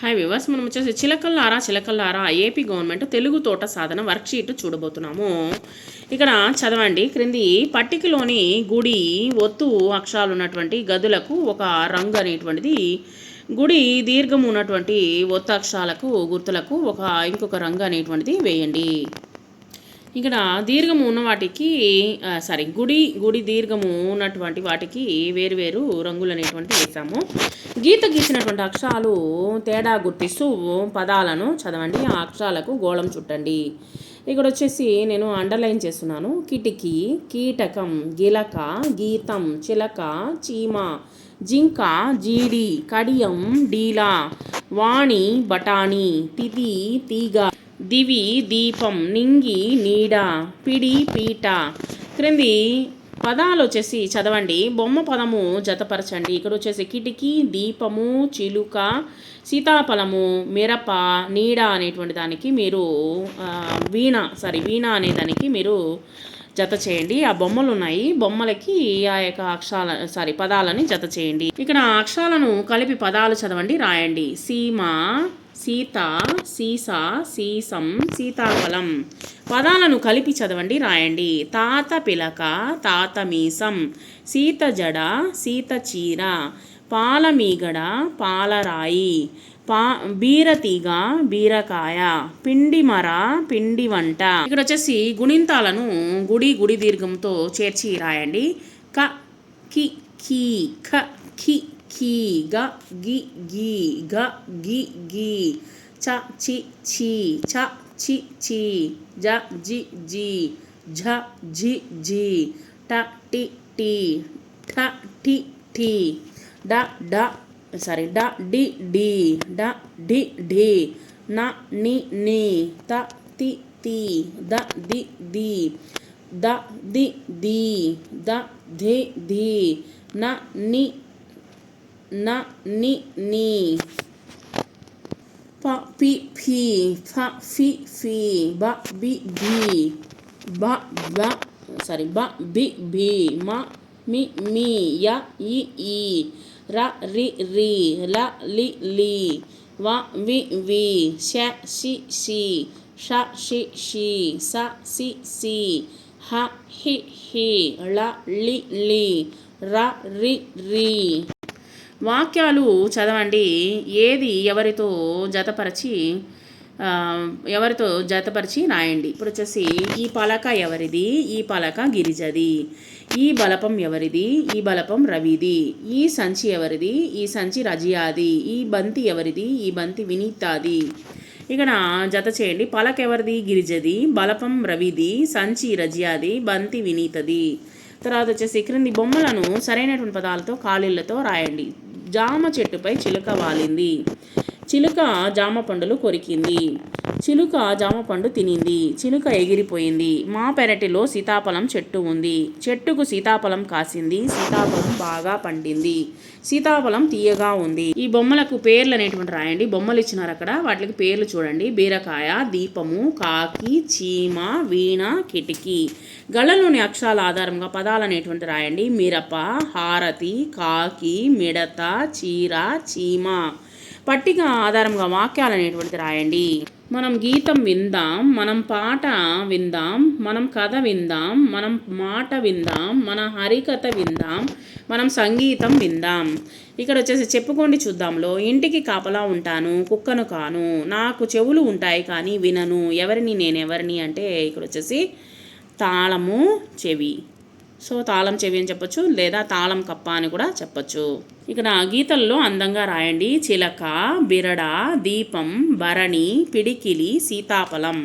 Hi viewers మనం వచ్చేసి చిలకల్లారా చిలకల్లారా ఏపీ గవర్నమెంట్ తెలుగు తోట సాధన వర్క్షీట్ చూడబోతున్నాము. ఇక్కడ చదవండి. క్రింది పట్టికలోని గుడి ఒత్తు అక్షరాలు ఉన్నటువంటి గదులకు ఒక రంగు అనేటువంటిది గుడి దీర్ఘం ఉన్నటువంటి ఒత్తు అక్షరాలకు గుర్తులకు ఒక ఇంకొక రంగు అనేటువంటిది వేయండి. ఇక్కడ దీర్ఘము ఉన్న వాటికి సారీ గుడి గుడి దీర్ఘము ఉన్నటువంటి వాటికి వేరు వేరు రంగులు అనేటువంటి వేసాము గీత గీసినటువంటి అక్షరాలు తేడా గుర్తిస్తూ పదాలను చదవండి. ఆ అక్షరాలకు గోళం చుట్టండి. ఇక్కడ వచ్చేసి నేను అండర్లైన్ చేస్తున్నాను. కిటికీ కీటకం గిలక గీతం చిలక చీమ జింక జీడి కడియం డీలా వాణి బఠానీ తిథి తీగ. దివి దీపం నింగి నీడ పిడి పీట. క్రింది పదాలు వచ్చేసి చదవండి. బొమ్మ పదము జతపరచండి. ఇక్కడ వచ్చేసి కిటికీ దీపము చిలుక సీతాఫలము మిరప నీడ అనేటువంటి దానికి మీరు వీణ సారీ వీణ అనే దానికి మీరు జత చేయండి. ఆ బొమ్మలు ఉన్నాయి. బొమ్మలకి ఆ యొక్క అక్షరాల సారీ పదాలని జత చేయండి. ఇక్కడ అక్షరాలను కలిపి పదాలు చదవండి. రాయండి. సీమ సీత సీసా సీసం సీతాఫలం. పదాలను కలిపి చదవండి రాయండి. తాత పిలక తాత మీసం. సీత జడ సీత చీర. పాలమీగడ పాలరాయి పా బీరతీగ బీరకాయ. పిండి మర పిండి వంట. ఇక్కడ వచ్చేసి గుణింతాలను గుడి గుడి దీర్ఘంతో చేర్చి రాయండి. క కి కీ ఖ కి. கீ க கி கி க கி கி ச சி சி ச சி சி ஜ ஜி ஜி झ झि झि ट टि टि ठ ठि ठि ड ड सॉरी ड डि डि ड डि ढि न नि नि त ति ति द दि दि द दि दि द धि धि न नि นณนินีปะปิพีพะฟิฟีบะบิบีบะบะ sorry บะบิบีมะมิมียะยิอีระริรีละลิลีวะวิวีแชชิชีชะชิชีสะสิสีฮะฮิฮีละลิลีระริรี వాక్యాలు చదవండి. ఏది ఎవరితో జతపరిచి ఎవరితో జతపరిచి రాయండి. ఇప్పుడు వచ్చేసి ఈ పలక ఎవరిది? ఈ పలక గిరిజది. ఈ బలపం ఎవరిది? ఈ బలపం రవిది. ఈ సంచి ఎవరిది? ఈ సంచి రజియాది. ఈ బంతి ఎవరిది? ఈ బంతి వినీతాది. ఇక్కడ జత చేయండి. పలక ఎవరిది? గిరిజది. బలపం రవిది. సంచి రజియాది. బంతి వినీతది. తర్వాత వచ్చేసి క్రింది బొమ్మలను సరైనటువంటి పదాలతో ఖాళీలతో రాయండి. జామ చెట్టుపై చిలుక వాలింది. చిలుక జామ పండులు కొరికింది. చిలుక జామ పండు తినింది. చిలుక ఎగిరిపోయింది. మా పెరటిలో సీతాఫలం చెట్టు ఉంది. చెట్టుకు సీతాఫలం కాసింది. సీతాఫలం బాగా పండింది. సీతాఫలం తీయగా ఉంది. ఈ బొమ్మలకు పేర్లు అనేటువంటి రాయండి. బొమ్మలు ఇచ్చినారు అక్కడ. వాటికి పేర్లు చూడండి. బీరకాయ దీపము కాకి చీమ వీణ కిటికీ. గళ్ళలోని అక్షరాల ఆధారంగా పదాలు అనేటువంటి రాయండి. మిరప హారతి కాకి మిడత చీర చీమ. పట్టిక ఆధారంగా వాక్యాలు అనేటువంటిది రాయండి. మనం గీతం విందాం మనం పాట విందాం మనం కథ విందాం మనం మాట విందాం మన హరికథ విందాం మనం సంగీతం విందాం. ఇక్కడ వచ్చేసి చెప్పుకోండి చూద్దాంలో ఇంటికి కాపలా ఉంటాను కుక్కను కాను నాకు చెవులు ఉంటాయి కానీ వినను. ఎవరిని నేను ఎవరిని అంటే ఇక్కడ వచ్చేసి తాళము చెవి. సో తాళం చెవి అని చెప్పొచ్చు లేదా తాళం కప్ప అని కూడా చెప్పొచ్చు. ఇక్కడ గీతల్లో అందంగా రాయండి. చిలక బిరడ దీపం భరణి పిడికిలి సీతాఫలం.